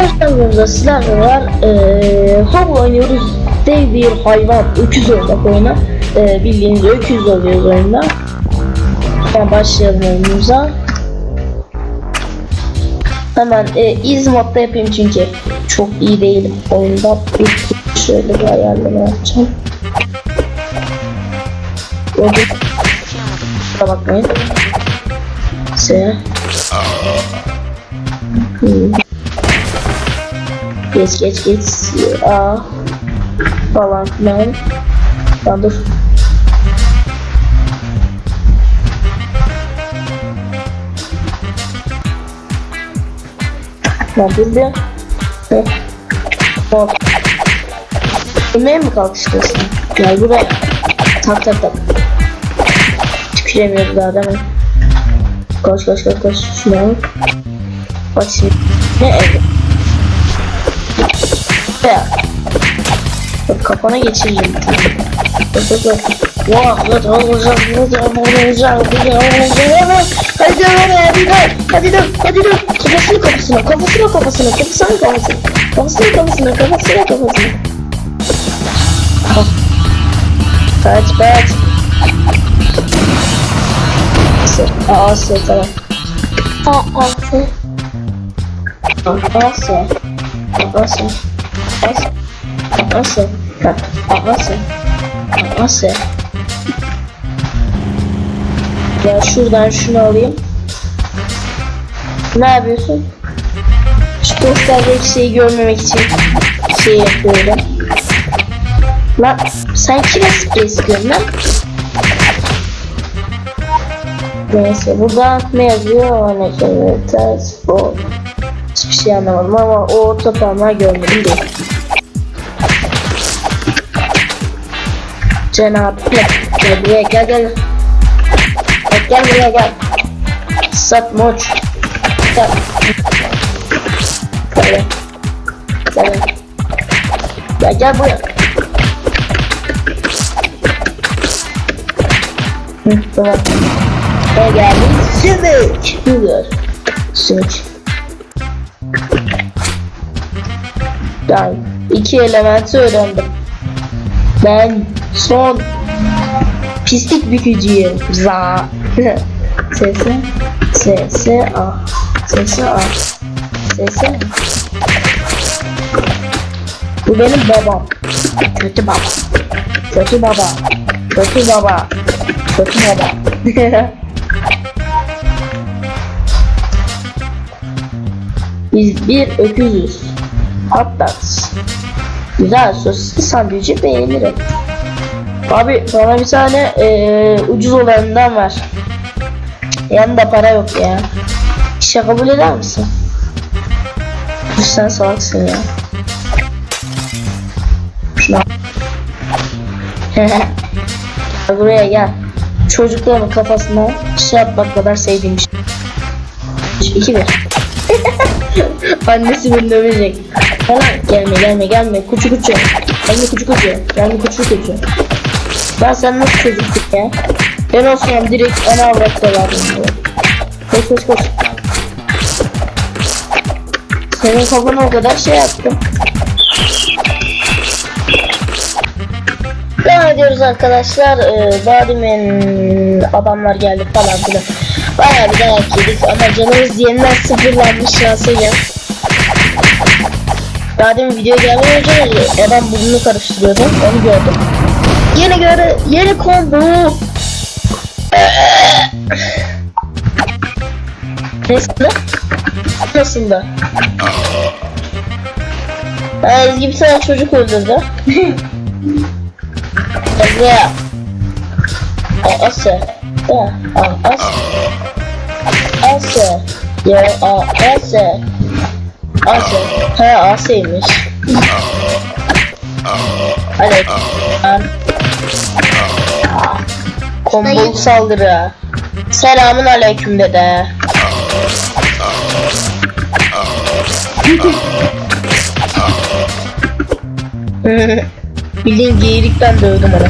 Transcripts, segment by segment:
Arkadaşlarımızda sizlerle var. Ee, Hobo oynuyoruz. Dev bir hayvan. Öküz olmak oyuna. Ee, bildiğiniz öküz oluyoruz oyunda. Hemen başlayalım oyunumuza. Hemen e, easy modda yapayım çünkü çok iyi değilim oyunda. Bir şöyle bir ayarlama yapacağım. Orada Kusura bakmayın. S. Hmm. Geç geç geç. A. Falan filan. Lan dur. Lan dur bir. Heh. Bak. Ölmeye mi kalkıştırsın? Gel buraya. Tak tak tak. Tüküremiyoruz daha mi? Koş koş koş koş. Şuna bak. Şimdi. Ne ev? Kafana geçireceğim. Bak bak bak. Vah bak olacak olacak olacak olacak Hadi oraya hadi dur hadi dur hadi dur kafasını kafasına kafasına kafasına kafasına kafasına kafasına kafasına kafasına kafasına Kaç kaç Aa sı tamam Aa sı Aa sı Aa sı Sı Aa sı Ya şuradan şunu alayım Ne yapıyorsun? Şu posterdeki şeyi görmemek için şey yapıyorum Lan sen kime sprey sıkıyorsun lan? Neyse burada ne yazıyor? Ne yazıyor? Ters. Hiçbir şey anlamadım ama o orta parmağı görmedim değil. Cenab-ı Gel buraya gel gel. Gel, gel buraya gel. Sat moç. Gel. Gel. Gel. Gel gel buraya. Hı, tamam. Ne geldi? Sümük. Buyur. Sümük. Ben iki elementi öğrendim. Ben son pislik bükücüyüm. Za. Sesi. Sesi a. Sesi a. Sesi. Bu benim babam. Kötü baba. Kötü baba. Kötü baba. Kötü baba. Biz bir öküzüz. Hatta güzel sosisli sandviçi beğenirim. Abi bana bir tane eee, ucuz olanından ver. Yanında para yok ya. İşe kabul eder misin? Sen salaksın ya. Şuna. Buraya gel. Çocukların kafasına şey yapmak kadar sevdiğim şey. İki bir. Annesi beni dövecek. Falan gelme gelme gelme kuçu kuçu. Gelme kuçu kuçu. Gelme kuçu kuçu. Ben sen nasıl çocuksun ya? Ben olsam direkt ana avrat dalardım. Koş koş koş. Senin kafana o kadar şey yaptım. Devam ediyoruz arkadaşlar. Ee, demin adamlar geldi falan filan. Bayağı bir dayak yedik ama canımız yeniden sıfırlanmış şansıyla. Daha demin video gelmeden önce adam burnunu karıştırıyordu. Onu gördüm. Yeni göre yeni combo. Nasıl? Nasıl da? Ezgi bir tane çocuk öldürdü. Ezgi. Asya. Asya. Asya. Ya, Asya. Asya. Ha, Asya'ymış. Hadi. Lan. Kombolu saldırı. Selamun aleyküm dede. Bildiğin geyirikten dövdüm onu.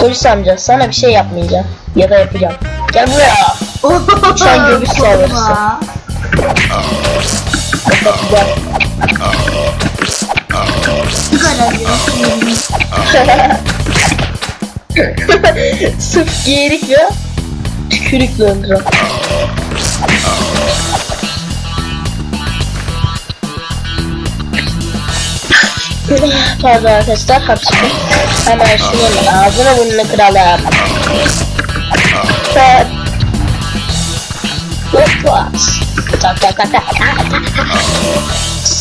Polis amca sana bir şey yapmayacağım. Ya da yapacağım. Gel buraya. Uçan göğüs saldırısı. Bak, gel. Sırf geyirik ve tükürükle öldürün. Pardon arkadaşlar hapşırdım. Hemen şunun ağzını burnunu kıralım. Hoppa. Tak tak tak tak.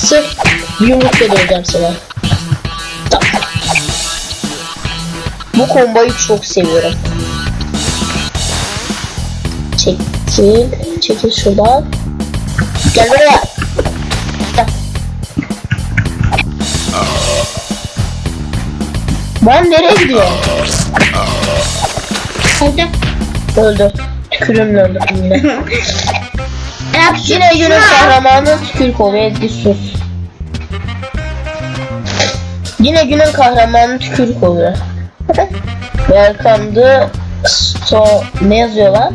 Sırf yumrukla döveceğim seni. Tak. Bu komboyu çok seviyorum. Çekil. Çekil şuradan. Gel buraya. Gel. Ben nereye gidiyorum? Hadi. Öldü. Tükürümle öldürdüm Yine günün kahramanı tükürük oluyor. Ezgi sus. Yine günün kahramanı tükürük oluyor. Welcome to Sto ne yazıyor lan?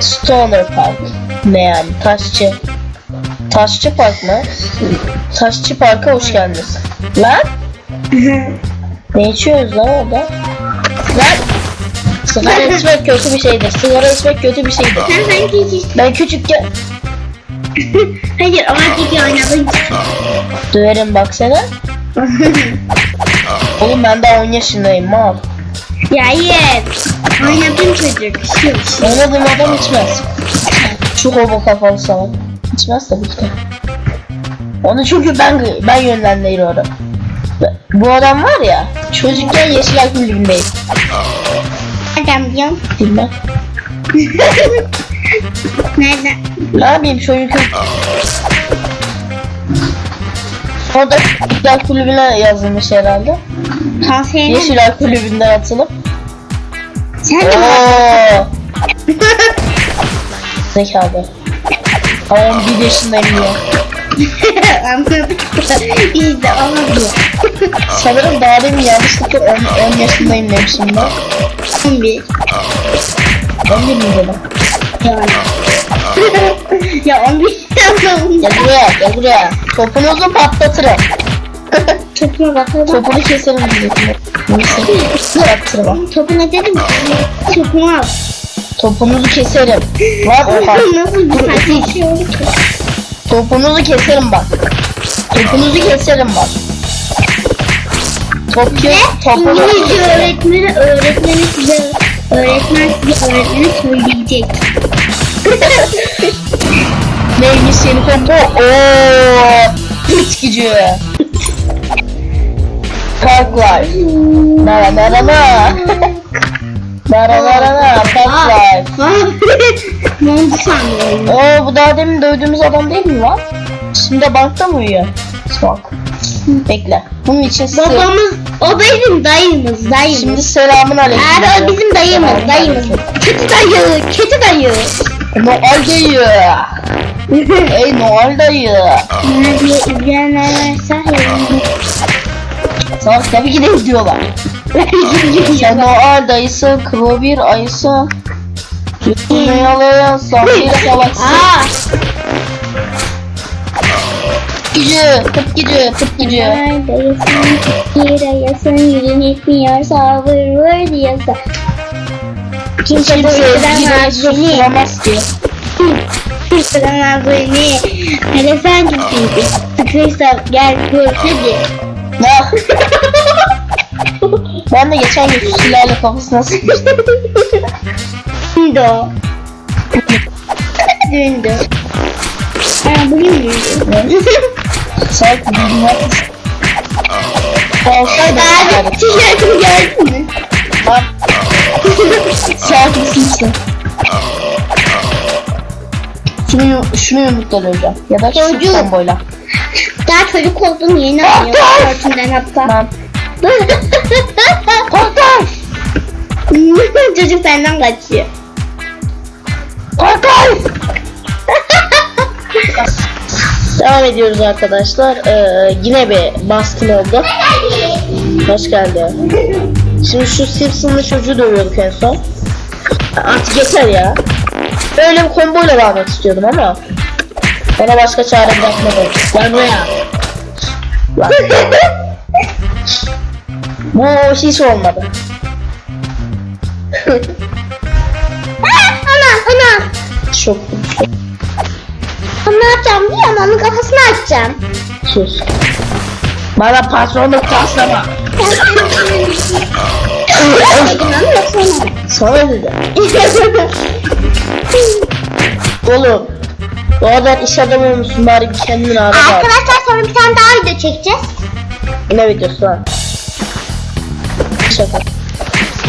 Stoner Park. Ne yani? Taşçı. Taşçı Park mı? Taşçı Park'a hoş geldiniz. Lan? ne içiyoruz lan orada? Lan? Sigara içmek kötü bir şeydir. Sigara içmek kötü bir şeydir. Sen sanki hiç... Ben küçükken Hayır ama çünkü oynadın. döverim baksana. Oğlum ben daha 10 yaşındayım mal. ya hayır. Oynadın çocuk. Şu şu. Oynadığım adam içmez. Şu hobo kafalı salak. İçmez tabii ki. Onu çünkü ben ben yönlendiriyorum. Bu adam var ya çocukken Yeşilay Kulübü'ndeyim. Nereden biliyorsun? Bilmem. Nereden? Ne yapayım çocuk Orada Yeşilay Kulübü'ne yazılmış herhalde. Tavsiyenin. Yeşilay Kulübü'nden atılıp. Sen de? Oo. Zekalı. Ama 11 yaşındayım diyor. Anladım. Biz de anladık. Sanırım daha demin yanlışlıkla 10, 10 yaşındayım demişim ben. 11. 11 miydi lan? Yani. ya 11 anladım. Gel buraya, gel buraya. Topunuzu patlatırım. Topuna bakalım. Topunu keserim diyecektim. Neyse, bıraktırma. Topu ne dedim? Topunu al. Topunuzu keserim. Var oha. Nasıl bir parça şey oldu ki? Topunuzu keserim bak. Topunuzu keserim bak. Top ki, topunuzu İngilizce öğretmeni öğretmeni size öğretmen size öğretmeni söyleyecek. Neymiş yeni kombo? Ooo. Hiç gücü. Park Life. Nara nara nara. Nara nara nara. Park Life. Ne oldu sandım? Oo bu daha demin dövdüğümüz adam değil mi lan? Şimdi bankta mı uyuyor? Bak. Bekle. Bunun için size... Babamız, o bizim dayımız, dayımız. Şimdi selamun aleyküm. Eğer o bizim dayımız, dayımız. Kötü dayı, kötü dayı. Noel dayı. Ey Noel dayı. İzleyenler varsa. Sana tabii ki de izliyorlar. Sen Noel dayısın, kro bir ayısın. Yüzünü yalayan Aa, Gücü, tıp gücü, tıp gücü. neredesin? Girayasın, yüzün etmiyor, sabır var diyorsa. Kimse güneşi beni. tutamaz ki. Durduramaz beni. Hele sen kimsin? Sıkıysa gel gör hadi. Ne? ben de geçen gün silahla kafasına sıkmıştım. Dündü. Dündü. Aa, bugün müydü? Sanki bilmem. Olsaydı Abi tişörtümü gördün mü? Bak. Saat mısın? Şunu, şunu yumrukla döveceğim. Ya da şu Çocuğum. komboyla. Daha çocuk oldum yeni anlıyorum tişörtümden hatta. Korkar! Çocuk senden kaçıyor. Korkar! Devam ediyoruz arkadaşlar. Ee, yine bir baskın oldu. Hoş geldin. Şimdi şu Simpson'lı çocuğu dövüyorduk en son. Artık yeter ya. Böyle bir komboyla bağlamak istiyordum ama bana başka çare bırakmadı. Gel buraya. Bu hiç olmadı. Ana ana. Çok Onun kafasını açacağım. sus. Bana patronluk taslama. Sana dedi. Oğlum. Bu kadar iş adamı musun bari ara bak. Arkadaşlar sonra bir tane daha video çekeceğiz. Ne videosu lan? Şaka.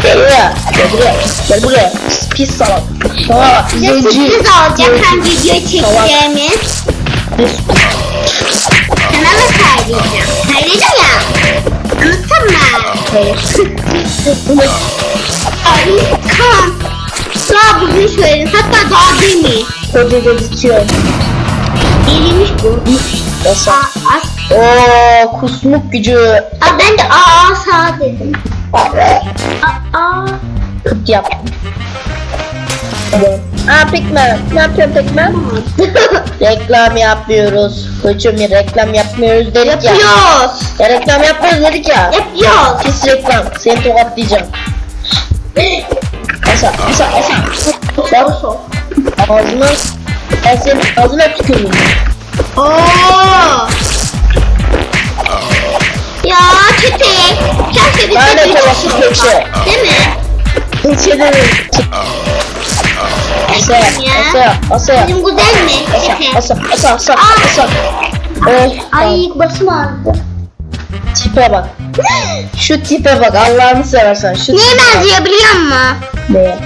Gel buraya. Gel buraya. Gel buraya. Pis salak. Sana bak. Size sürpriz olacak hem video çekeceğimiz. Sana da söyleyeceğim. Söyleyeceğim ya. Anlattın mı? Hayır. Ay kan. Daha bugün söyledim. Hatta daha demin. Koca gözüküyor. Deliymiş bu. Yasa. Aa, as- Oo kusmuk gücü. Aa, ben de aa sağ dedim. Aa, aa. Kıt yaptım. Aa Pigman. Ne yapıyorsun Pigman? reklam yapmıyoruz. Koçum ya reklam yapmıyoruz dedik ya. Yapıyoruz. Ya reklam yapmıyoruz dedik ya. Yapıyoruz. Pis reklam. Seni tokatlayacağım. Asa, asa, asa. Sen ağzına, ben senin ağzına tüküreyim. Oo. Ya köpek. Keşke bir Lanet köpek olası olsa. köşe. Değil mi? İçeridenim. Asa, asa, asa. Bizim güzel mi? Asa, asa, asa, asa, asa. Oh, Ay başım ağrıdı. tipe bak. Şu tipe bak Allah'ını seversen. Şu Neye benziyor biliyor musun? Neye?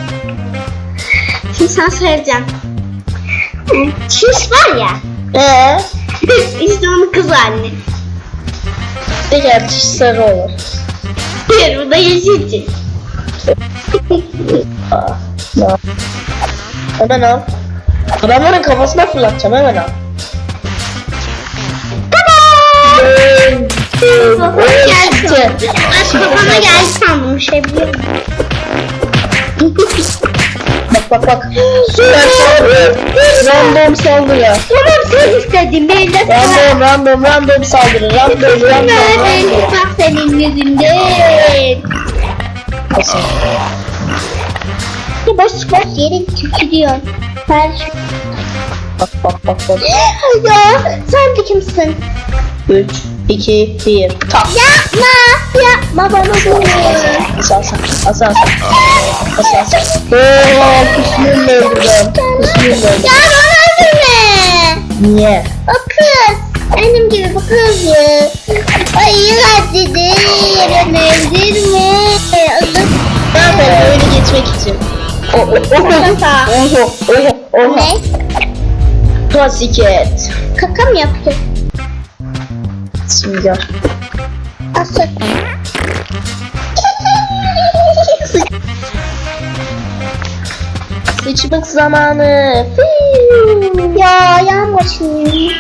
Şimdi sana söyleyeceğim. Şiş var ya. Eee? işte onun kız anne. Diğer çiş sarı olur. Hayır bu da ne yap- Hemen al. Adamların kafasına fırlatacağım hemen al. Kafama geldi. Ben kafama geldi sandım şey biliyor? Bak bak bak. Süper saldırı. Random saldırı. Tamam sen istedin. Ben de. Random random random saldırı. Random random random. bak senin yüzünden. Nasıl? Boş boş yere tükürüyorsun. Ben Bak bak bak bak. Ya sen de kimsin? 3, 2, 1. Tak. Yapma. Yapma bana bunu. Asa asa. Asa asa. Asa asa. Ooo kusmum öldürdüm. Kusmum öldürdüm. Ya bana öldürme. Niye? O kız. Benim gibi bu kız. Ay hadi beni öldürme. O, o, o, Kaka. Oho, oho, oho. Ne? Pasiket. Kaka mı yapıyor? Şimdi gör. Asıl. Sıçmak zamanı. Ya yağmur şimdi.